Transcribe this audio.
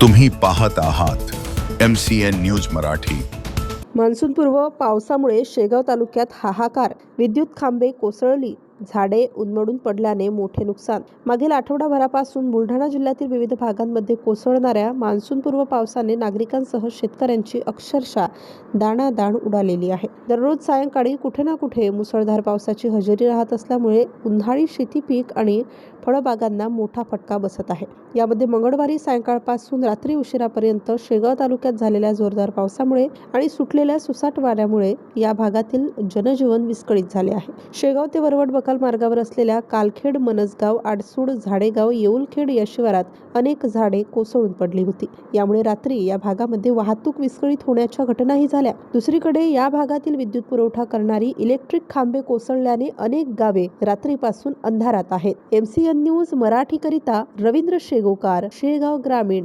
तुम्ही पाहत आहात M C N news Marathi. मान्सूनपूर्व पावसामुळे शेगाव तालुक्यात हाहाकार विद्युत खांबे कोसळली. झाडे उन्मळून पडल्याने मोठे नुकसान. मागील आठवडाभरापासून बुलढाणा जिल्ह्यातील विविध भागांमध्ये कोसळणाऱ्या मान्सूनपूर्व पावसाने नागरिकांसह शेतकऱ्यांची अक्षरशः दाणादाण उडालेली आहे. दररोज सायंकाळी कुठे ना कुठे मुसळधार पावसाची हजेरी राहत असल्यामुळे उन्हाळी शेती पीक आणि फळबागांना मोठा फटका बसत आहे. यामध्ये मंगळवारी सायंकाळपासून रात्री उशिरापर्यंत शेगाव तालुक्यात झालेल्या जोरदार पावसामुळे आणि सुटलेल्या सुसाट वाऱ्यामुळे या भागातील जनजीवन विस्कळीत झाले आहे. शेगाव ते वरवड बकाल मार्गावर असलेल्या कालखेड मनसगाव आडसूड झाडेगाव येऊलखेड या शिवारात अनेक झाडे कोसळून पडली होती. यामुळे रात्री या भागामध्ये वाहतूक विस्कळीत होण्याच्या घटनाही झाल्या. दुसरीकडे या भागातील विद्युत पुरवठा करणारी इलेक्ट्रिक खांबे कोसळल्याने अनेक गावे रात्रीपासून अंधारात आहेत. एमसीएन न्यूज मराठीकरिता रवींद्र शेगोकार शेगाव ग्रामीण.